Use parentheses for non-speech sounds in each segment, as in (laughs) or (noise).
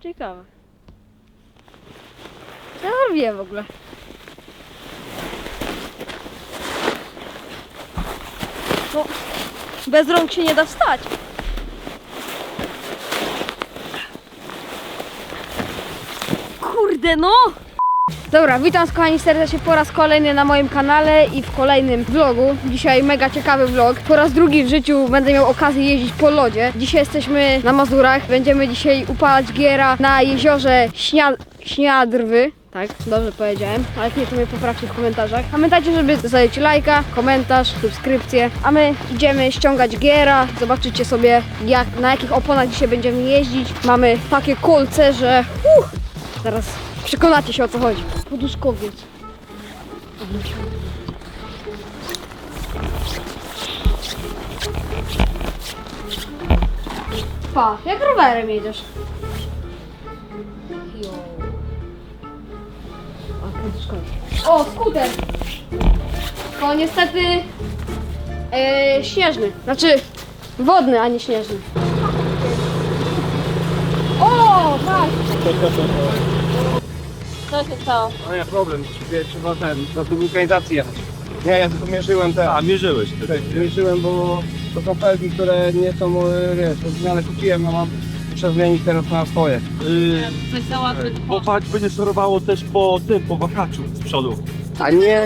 Ciekawe. Co ja robię w ogóle? No, bez rąk się nie da wstać. Kurde no! Dobra, witam z kochani serdecznie po raz kolejny na moim kanale i w kolejnym vlogu. Dzisiaj mega ciekawy vlog. Po raz drugi w życiu będę miał okazję jeździć po lodzie. Dzisiaj jesteśmy na Mazurach. Będziemy dzisiaj upalać giera na jeziorze Śnia... Śniadrwy. Tak, dobrze powiedziałem, ale jak nie to mnie poprawcie w komentarzach. Pamiętajcie, żeby zostawić lajka, komentarz, subskrypcję, a my idziemy ściągać giera. Zobaczycie sobie jak, na jakich oponach dzisiaj będziemy jeździć. Mamy takie kolce, że uh, zaraz przekonacie się o co chodzi. Poduszkowiec. Pa, jak rowerem jedziesz? A. O, skuter! To niestety e, śnieżny. Znaczy wodny, a nie śnieżny. O, tak! Co się stało? No nie problem, trzeba- trzeba ten, na tą wulkanizację jechać. Nie, ja tylko mierzyłem te. A, mierzyłeś ty. Tak, mierzyłem, bo to są felgi, które nie są, e, wiesz, to zmianę kupiłem, a mam muszę zmienić teraz na swoje. Yy, Coś załatwić. bo patrz, będzie szorowało też po tym, po wakaczu z przodu. A nie,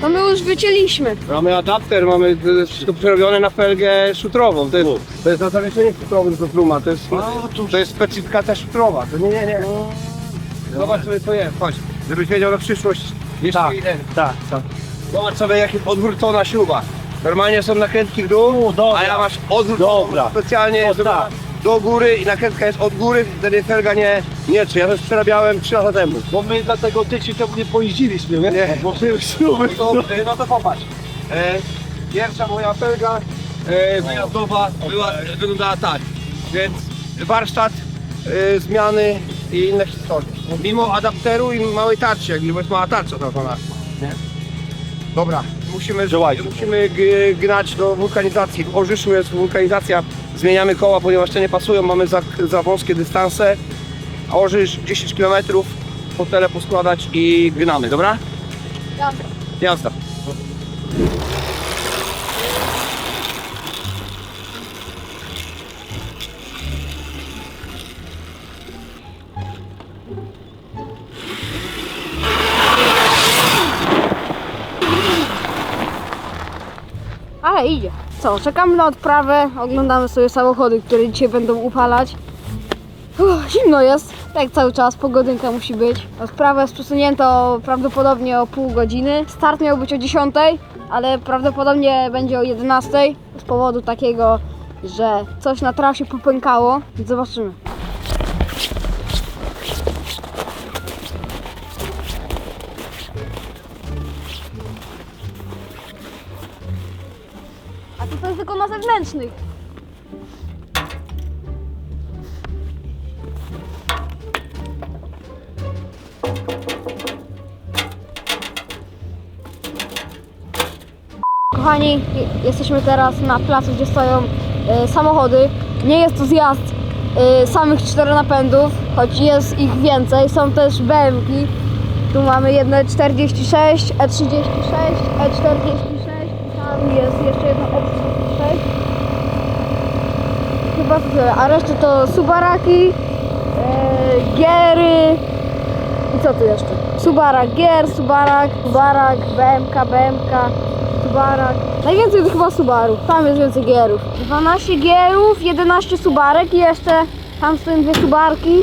To my już wycięliśmy. mamy adapter, mamy wszystko przerobione na felgę szutrową. To jest, to jest na zawieszenie szutrowe do truma, to jest, A, to- to jest specyfikacja szutrowa. To nie, nie, nie. Zobacz sobie co jest, chodź, żebyś wiedział na przyszłość. Jeszcze Tak. jeden. Tak, tak. Zobacz sobie jak jest odwrócona śruba. Normalnie są nakrętki w dół, O, dobra. a ja masz odwrót Dobra. specjalnie O, tak. do góry i nakrętka jest od góry, wtedy felga nie, nie czy Ja też przerabiałem 3 lata temu. Bo my dlatego tydzień temu nie pojeździliśmy, nie? Nie. Bo były śruby. To, e, no to popatrz. E, pierwsza moja felga e, wyjazdowa była, wyglądała tak. Więc warsztat, e, zmiany i inne historie. Mimo adapteru i małej tarczy, jak jest mała tarcza na to nie? Dobra, musimy, Działajcie. musimy g- gnać do wulkanizacji. W Orzyszu jest wulkanizacja, zmieniamy koła, ponieważ te nie pasują, mamy za, za wąskie dystanse. A Orzysz 10 km, fotele poskładać i gnamy, dobra? Jasne. Jazda. Co, czekamy na odprawę, oglądamy sobie samochody, które dzisiaj będą upalać. Uff, zimno jest, tak cały czas, pogodynka musi być. Odprawa jest przesunięta o, prawdopodobnie o pół godziny. Start miał być o 10, ale prawdopodobnie będzie o 11 z powodu takiego, że coś na trasie popękało. Zobaczymy. Jesteśmy teraz na placu, gdzie stoją e, samochody. Nie jest to zjazd e, samych czteronapędów, choć jest ich więcej. Są też BMW-ki. Tu mamy jedne 46, E36, E46 i tam jest jeszcze jedno E36. Chyba to tyle, a reszta to Subaraki, e, Giery i co tu jeszcze? Subarak Gier, Subarak, Subarak, BMK, BMK, Subarak. Najwięcej to chyba Subaru, tam jest więcej Gierów. 12 Gierów, 11 Subarek i jeszcze tam stoją dwie Subarki.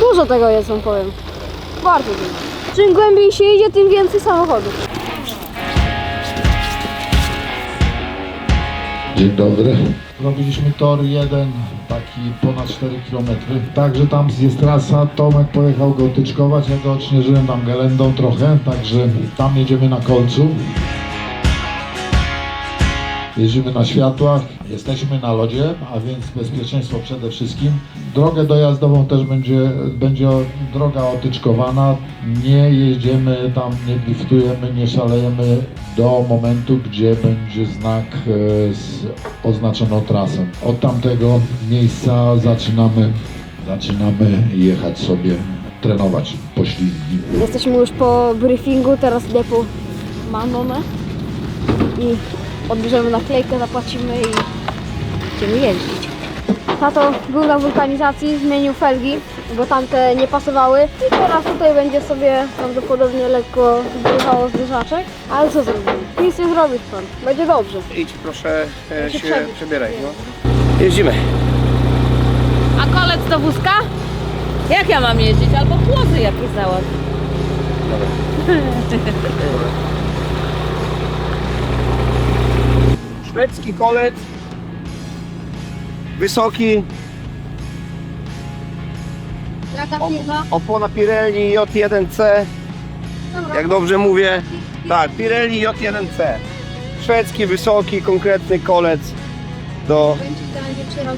Dużo tego jest, wam powiem. Bardzo dużo. Czym głębiej się idzie, tym więcej samochodów. Dzień dobry. Robiliśmy tor jeden, taki ponad 4 km. Także tam jest trasa. Tomek pojechał go tyczkować, ja go odśnieżyłem tam gelendą trochę, także tam jedziemy na kolcu. Jeździmy na światłach, jesteśmy na lodzie, a więc bezpieczeństwo przede wszystkim. Drogę dojazdową też będzie, będzie droga otyczkowana. Nie jedziemy tam, nie driftujemy, nie szalejemy do momentu, gdzie będzie znak e, z oznaczoną trasą. Od tamtego miejsca zaczynamy zaczynamy jechać sobie, trenować poślizgi. Jesteśmy już po briefingu, teraz idę po mamę i odbierzemy naklejkę, zapłacimy i będziemy jeździć. Tato był na wulkanizacji, zmienił felgi, bo tamte nie pasowały i teraz tutaj będzie sobie prawdopodobnie lekko zrywało zderzaczek, ale co zrobimy? Nic nie zrobisz pan, będzie dobrze. Idź proszę e, Ja się się przebieraj. No. Jeździmy. A kolec do wózka? Jak ja mam jeździć? Albo płozy jakieś załatw. (laughs) Szwedzki kolec. Wysoki. Jaka firma? opona Pirelli J1C. Dobra. Jak dobrze mówię. Tak, Pirelli J1C. Szwedzki, wysoki, konkretny kolec. Do, Będzie idealnie przyrok.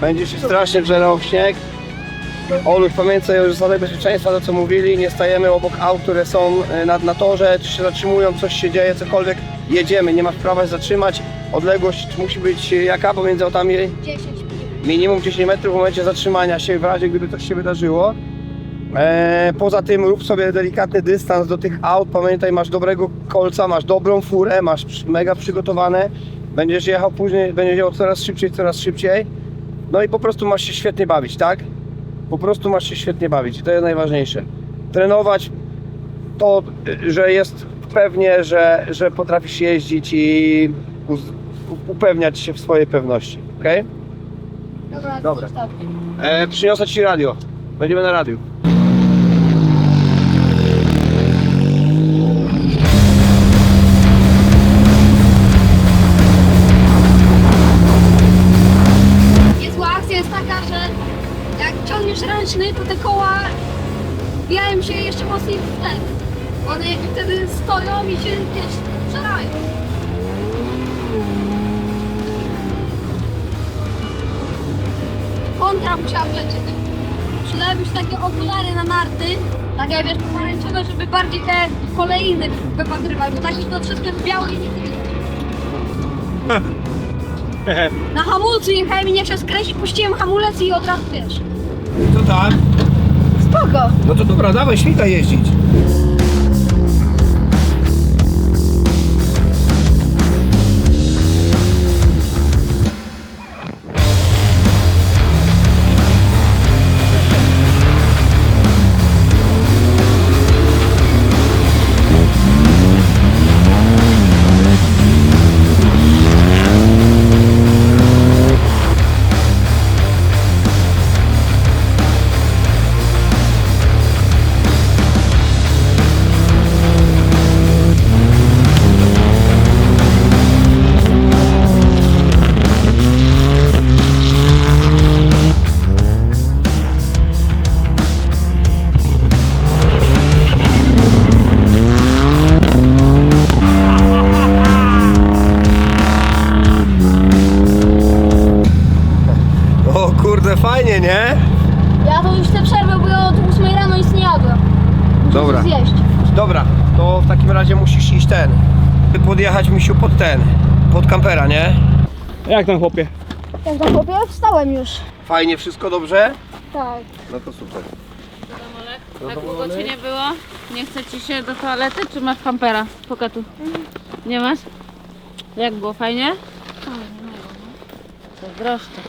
będzie się strasznie grzerał w śnieg. Oluś, pamiętaj o zasadach bezpieczeństwa, to co mówili, nie stajemy obok aut, które są e, na, na torze, czy się zatrzymują, coś się dzieje, cokolwiek, jedziemy, nie masz prawa się zatrzymać. Odległość musi być e, jaka pomiędzy autami? 10 minimum 10 metrów w momencie zatrzymania się, w razie gdyby coś się wydarzyło. E, poza tym rób sobie delikatny dystans do tych aut. Pamiętaj, masz dobrego kolca, masz dobrą furę, masz mega przygotowane. Będziesz jechał później, będziesz jechał coraz szybciej, coraz szybciej. No i po prostu masz się świetnie bawić, tak? Po prostu masz się świetnie bawić. i To jest najważniejsze. Trenować to, że jest pewnie, że, że potrafisz jeździć i upewniać się w swojej pewności, okej? Dobra, Dobra. E, przyniosę ci radio. Będziemy na radiu. Niezła akcja jest taka, że jak ciągniesz ręczny, to te koła bijają się jeszcze mocniej w ten. One wtedy stoją i się wiesz, przerają. Kontra musiała lecieć. Przydałyby się takie okulary na narty, takie wiesz, pomarańczowe, żeby bardziej te kolejny wypatrywać, bo takich to wszystko jest białe i nic nie widać. Na hamulcu jechałem i nie chciał skręcić, puściłem hamulec i od razu wiesz. Co tam? Spoko. No to dobra, dawaj, śmigaj jeździć. Ten. Podjechać misiu pod ten. Pod kampera, nie? Jak tam chłopie? Jak to chłopie, wstałem już. Fajnie, wszystko dobrze? Tak. No to super. Tak długo ci nie było? Nie chce ci się do toalety, czy masz kampera? Pokatu. Nie masz? Jak było? Fajnie? Zazdroszczę.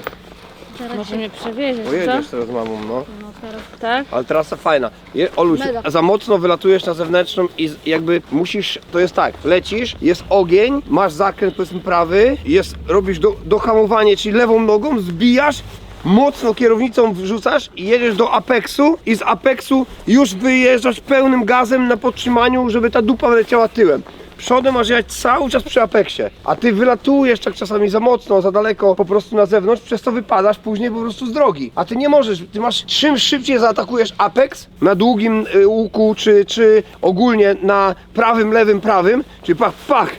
Może mnie przewieziesz, co? Pojedziesz teraz z mamą, no. No teraz tak? Ale trasa fajna. Je, Oluś, Mega. za mocno wylatujesz na zewnętrzną i z- jakby musisz, to jest tak, lecisz, jest ogień, masz zakręt powiedzmy prawy, jest, robisz do, dohamowanie, czyli lewą nogą, zbijasz, mocno kierownicą wrzucasz i jedziesz do apeksu i z apeksu już wyjeżdżasz pełnym gazem na podtrzymaniu, żeby ta dupa wleciała tyłem. Przodem masz jechać cały czas przy apeksie, a ty wylatujesz tak czasami za mocno, za daleko po prostu na zewnątrz, przez to wypadasz później po prostu z drogi. A ty nie możesz, ty masz czym szybciej zaatakujesz apeks na długim y, łuku, czy, czy ogólnie na prawym, lewym, prawym, czyli pach, pach,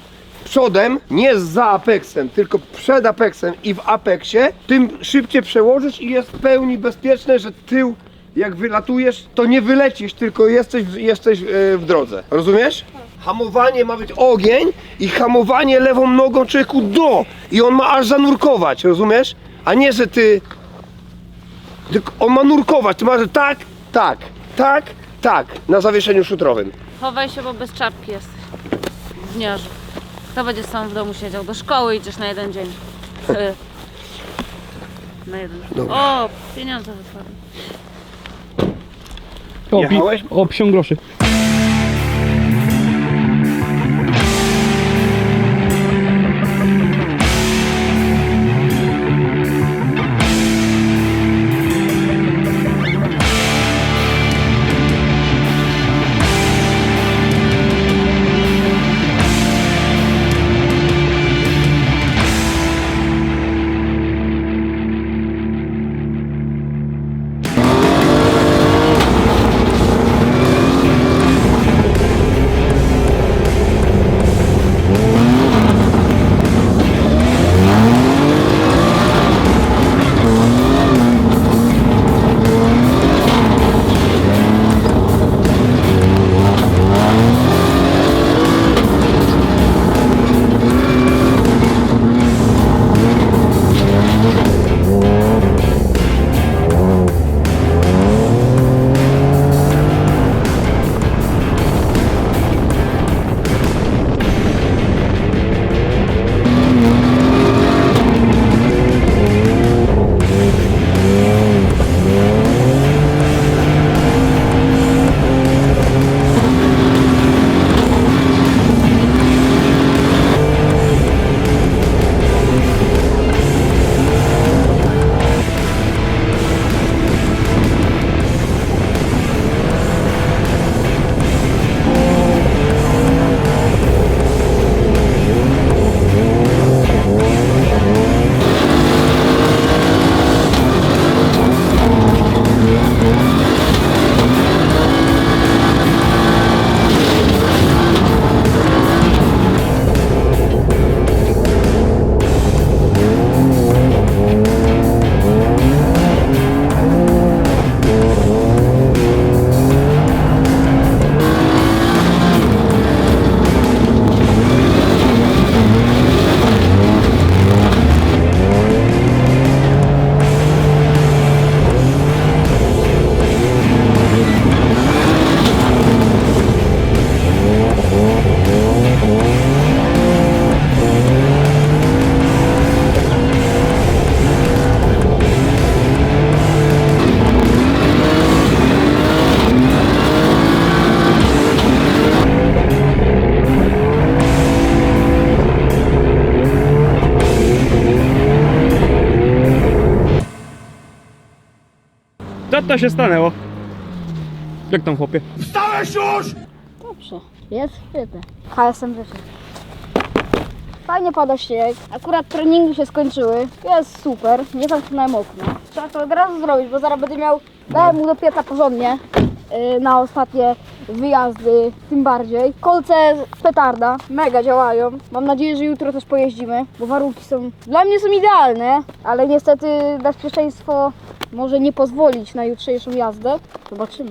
przodem, nie za apeksem, tylko przed apeksem i w apeksie, tym szybciej przełożysz i jest w pełni bezpieczne, że tył jak wylatujesz, to nie wylecisz, tylko jesteś, jesteś e, w drodze. Rozumiesz? Hamowanie ma być ogień i hamowanie lewą nogą człowieku do. I on ma aż zanurkować, rozumiesz? A nie, że ty Tylko on ma nurkować, to ma, że tak, tak, tak, tak, na zawieszeniu szutrowym. Chowaj się, bo bez czapki jesteś. Gniażu. Kto będzie sam w domu siedział? Do szkoły idziesz na jeden dzień. Ty. Na jeden. Dobra. O, pieniądze wypadły. O, pi- Jechałeś? o 50 groszy. To się stanęło? Jak tam chłopie? Dobrze, jest świetnie. KSM rzeczy. Fajnie pada śnieg, akurat treningi się skończyły, jest super, nie zamknąłem okna. Trzeba to od razu zrobić, bo zaraz będę miał, dałem mu do pieca porządnie yy, na ostatnie wyjazdy, tym bardziej. Kolce z petarda, mega działają. Mam nadzieję, że jutro też pojeździmy, bo warunki są, dla mnie są idealne, ale niestety bezpieczeństwo może nie pozwolić na jutrzejszą jazdę. Zobaczymy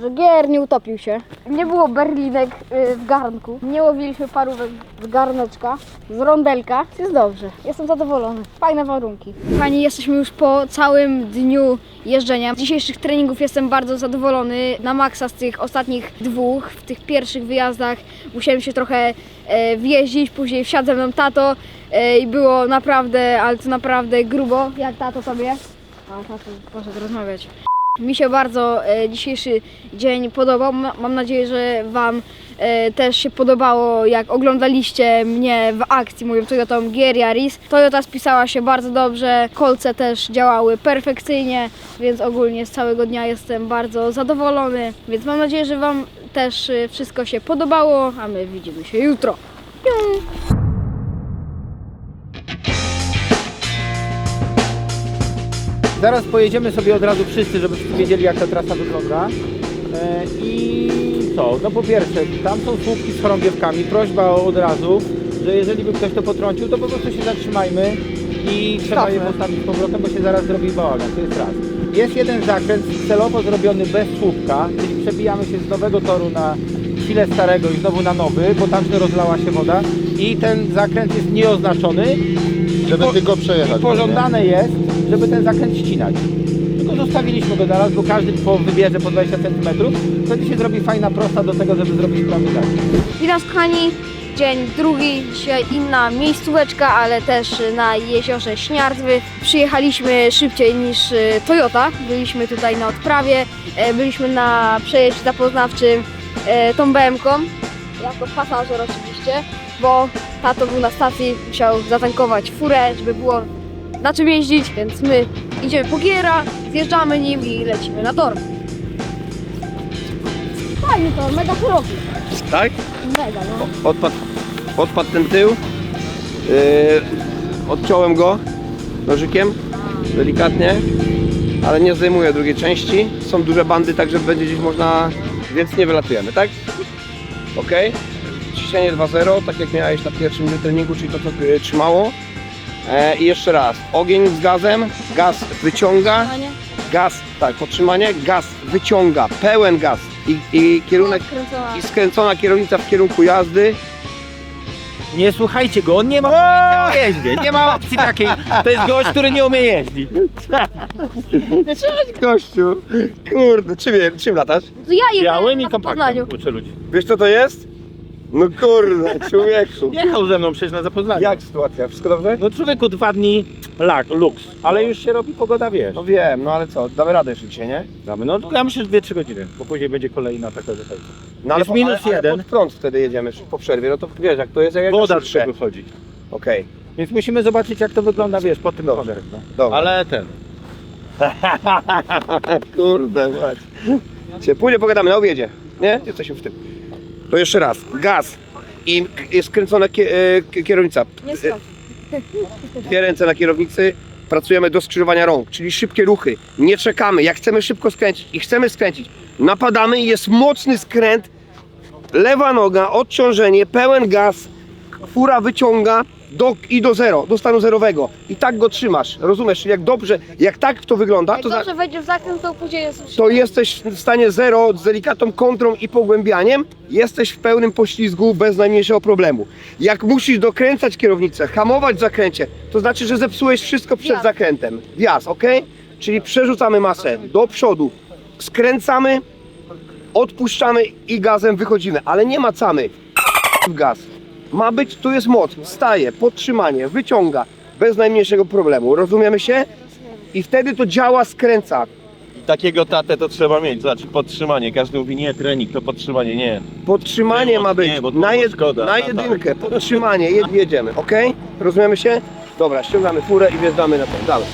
że gier nie utopił się. Nie było berlinek y, w garnku. Nie łowiliśmy parówek z garneczka, z rondelka. Jest dobrze. Jestem zadowolony. Fajne warunki. Pani, jesteśmy już po całym dniu jeżdżenia. Z dzisiejszych treningów jestem bardzo zadowolony. Na maksa z tych ostatnich dwóch, w tych pierwszych wyjazdach musiałem się trochę e, wjeździć, później wsiadł ze mną tato e, i było naprawdę, ale to naprawdę grubo. Jak tato sobie? A poszedł rozmawiać. Mi się bardzo e, dzisiejszy dzień podobał. Ma- Mam nadzieję, że Wam e, też się podobało, jak oglądaliście mnie w akcji moją Toyotą Gier Yaris. Toyota spisała się bardzo dobrze, kolce też działały perfekcyjnie, więc ogólnie z całego dnia jestem bardzo zadowolony. Więc mam nadzieję, że Wam też e, wszystko się podobało, a my widzimy się jutro. Pium. Zaraz pojedziemy sobie od razu wszyscy, żeby wszyscy wiedzieli jak ta trasa wygląda. E, I co? No po pierwsze, tam są słupki z chorągiewkami. Prośba od razu, że jeżeli by ktoś to potrącił, to po prostu się zatrzymajmy i trzeba je postawić z powrotem, bo się zaraz zrobi bałagan. To jest raz. Jest jeden zakręt celowo zrobiony bez słupka, czyli przebijamy się z nowego toru na chwilę starego i znowu na nowy, bo tam rozlała się woda i ten zakręt jest nieoznaczony Żeby po- tylko przejechać. I pożądane jest, żeby ten zakręt ścinać. Tylko zostawiliśmy go teraz, bo każdy po wybierze po 20 cm, wtedy się zrobi fajna prosta do tego, żeby zrobić prawy zakręt. Witam kochani, dzień drugi, dzisiaj inna miejscóweczka, ale też na jeziorze Śniardwy. Przyjechaliśmy szybciej niż e, Toyota, byliśmy tutaj na odprawie, e, byliśmy na przejeździe zapoznawczym e, tą BM-ką, jako pasażer oczywiście, bo tato był na stacji, musiał zatankować furę, żeby było na czym jeździć, więc my idziemy po giera, zjeżdżamy nim i lecimy na tor. Fajnie to, mega szeroki, Tak? mega no. Odpadł, odpadł ten tył. Yy, odciąłem go nożykiem, delikatnie, ale nie zdejmuję drugiej części. Są duże bandy, także będzie gdzieś można, więc nie wylatujemy, tak? Ok. Ciśnienie 2.0, tak jak miałeś na pierwszym treningu, czyli to co yy, trzymało. E, I jeszcze raz, ogień z gazem, gaz wyciąga, gaz, tak, podtrzymanie, gaz wyciąga, pełen gaz i, i kierunek Kręcona. i skręcona kierownica w kierunku jazdy. Nie słuchajcie go, on nie ma pojęcia o jeździe, nie ma opcji takiej. To jest gość, który nie umie jeździć. Cześć gościu! Kurde, czym, czym latasz? To ja jechałem Białym i na Poznaniu. uczę ludzi. Wiesz co to jest? No kurde, człowieku. Jechał ze mną przecież na zapoznanie. Jak sytuacja? Wszystko dobrze? No człowieku dwa dni lak, luks, ale już się robi pogoda, wiesz. No wiem, no ale co, damy radę jeszcze dzisiaj, nie? Damy, no ja myślę, że 2-3 godziny, bo później będzie kolejna taka zasadzie. No Jest po- minus ale, jeden. Ale pod prąd wtedy jedziemy po przerwie, no to wiesz jak to jest, jak Woda trzeba szybsze. wychodzi. Okej, Więc musimy zobaczyć jak to wygląda, wiesz, po tym Dobrze. kątem. No. dobra. Ale ten. (laughs) Kurde, mać. Cię, później pogadamy na obiedzie, nie? Jesteśmy w tym. To jeszcze raz, gaz i skręcona e, kierownica. Skacz. Dwie ręce na kierownicy, pracujemy do skrzyżowania rąk, czyli szybkie ruchy. Nie czekamy, jak chcemy szybko skręcić i chcemy skręcić, napadamy i jest mocny skręt, lewa noga, odciążenie, pełen gaz, fura wyciąga do, i do zero, do stanu zerowego. I tak go trzymasz, rozumiesz? Czyli jak dobrze, jak tak to wygląda, Jak to, za, dobrze wejdzie w zakręt, to później jest to jesteś w stanie zero z delikatną kontrą i pogłębianiem, jesteś w pełnym poślizgu bez najmniejszego problemu. Jak musisz dokręcać kierownicę, hamować w zakręcie, to znaczy, że zepsułeś wszystko przed Wjazd. zakrętem. Wjazd, ok? Czyli przerzucamy masę do przodu, skręcamy, odpuszczamy i gazem wychodzimy, ale nie macamy w gaz. Ma być, tu jest moc, staje, podtrzymanie, wyciąga, bez najmniejszego problemu. Rozumiemy się? I wtedy to działa, skręca. Takiego tatę to trzeba mieć, znaczy podtrzymanie. Każdy mówi nie, trening to podtrzymanie, nie. Podtrzymanie Nie, ma być. nie, bo to na, jed, szkoda. na Tak, jedynkę. Podtrzymanie. Jed, jedziemy. Ok? Rozumiemy się? Dobra, ściągamy furę i wjeżdżamy na to. Dalej.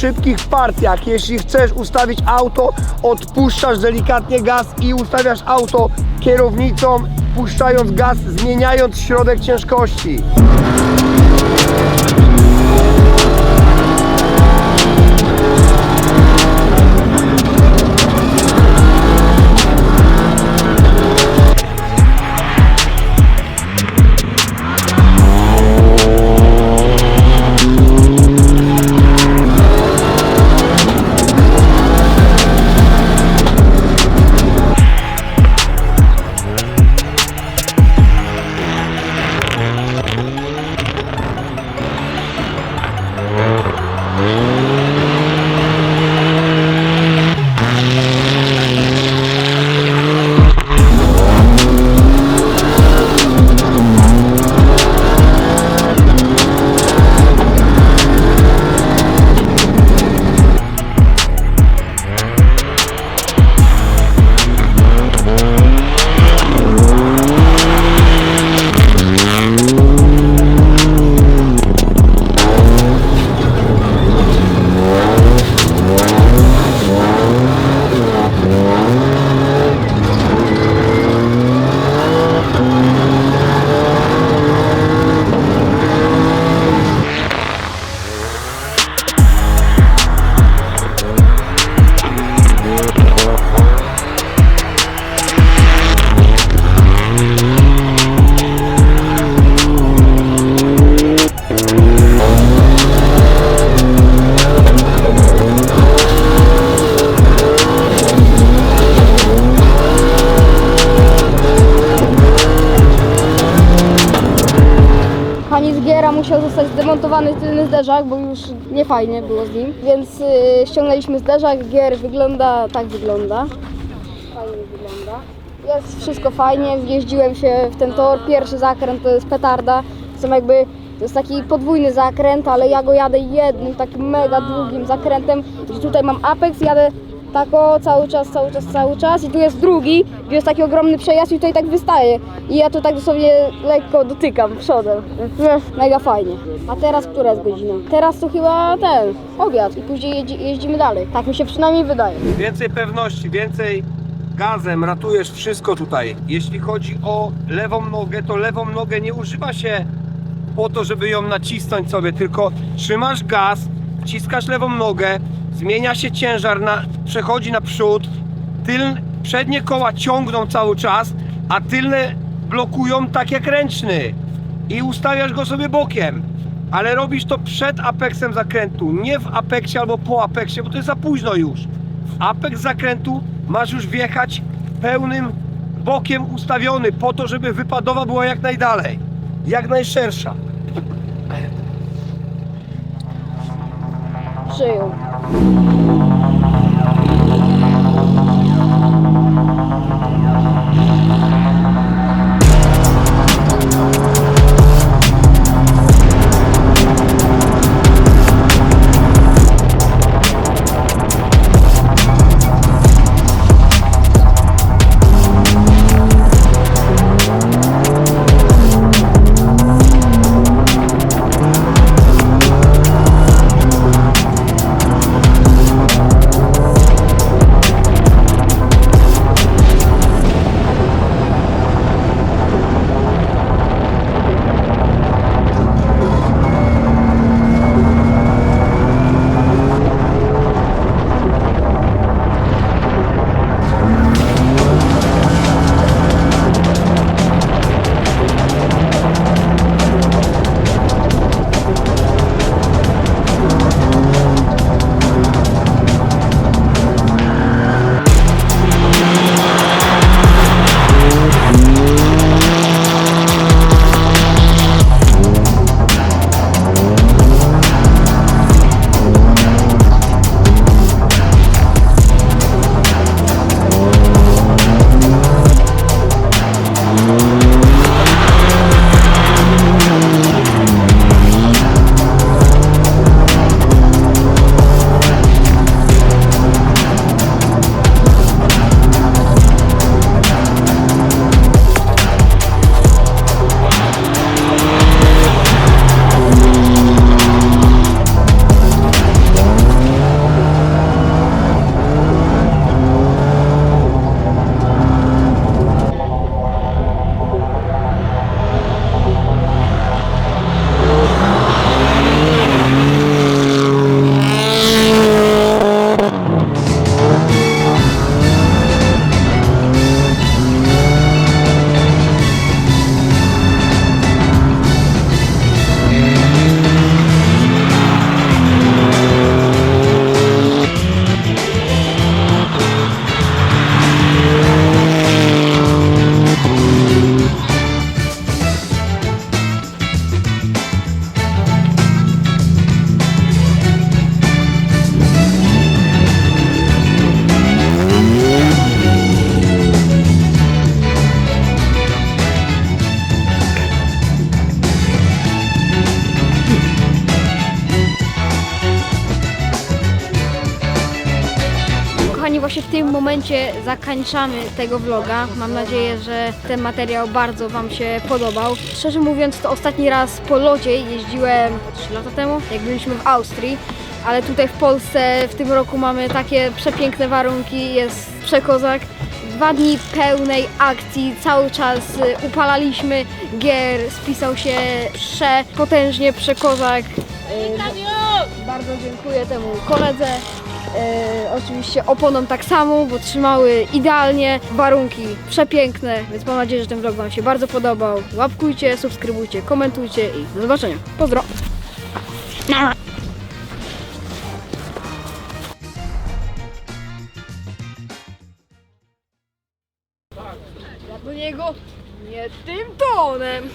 Szybkich partiach, jeśli chcesz ustawić auto, odpuszczasz delikatnie gaz i ustawiasz auto kierownicą, puszczając gaz, zmieniając środek ciężkości. Zderzak, bo już nie fajnie było z nim, więc y, ściągnęliśmy zderzak, gier wygląda, tak wygląda. Fajnie wygląda. Jest wszystko fajnie, wjeździłem się w ten tor, pierwszy zakręt to jest petarda, są jakby, to jest taki podwójny zakręt, ale ja go jadę jednym takim mega długim zakrętem, tutaj mam apex, jadę tak o cały czas, cały czas, cały czas i tu jest drugi, gdzie jest taki ogromny przejazd i tutaj tak wystaje i ja to tak dosłownie lekko dotykam przodem, Więc, mega fajnie. A teraz która jest godzina? Teraz to chyba ten, obiad i później jeździ, jeździmy dalej, tak mi się przynajmniej wydaje. Więcej pewności, więcej gazem ratujesz wszystko tutaj. Jeśli chodzi o lewą nogę, to lewą nogę nie używa się po to, żeby ją nacisnąć sobie, tylko trzymasz gaz, wciskasz lewą nogę, zmienia się ciężar, na, przechodzi na przód, tylne, przednie koła ciągną cały czas, a tylne blokują tak jak ręczny i ustawiasz go sobie bokiem. Ale robisz to przed apexem zakrętu, nie w apeksie albo po apeksie, bo to jest za późno już. W apex zakrętu masz już wjechać pełnym bokiem ustawiony po to, żeby wypadowa była jak najdalej, jak najszersza. museu. Momencie zakończamy tego vloga. Mam nadzieję, że ten materiał bardzo Wam się podobał. Szczerze mówiąc, to ostatni raz po lodzie jeździłem 3 lata temu, jak byliśmy w Austrii. Ale tutaj w Polsce w tym roku mamy takie przepiękne warunki, jest przekozak. Dwa dni pełnej akcji, cały czas y, upalaliśmy gier, spisał się przepotężnie przekozak. Y, bardzo dziękuję temu koledze. E, oczywiście oponom tak samo, bo trzymały idealnie, warunki przepiękne, więc mam nadzieję, że ten vlog Wam się bardzo podobał. Łapkujcie, subskrybujcie, komentujcie i do zobaczenia. Pozdro! Ja do niego nie tym tonem.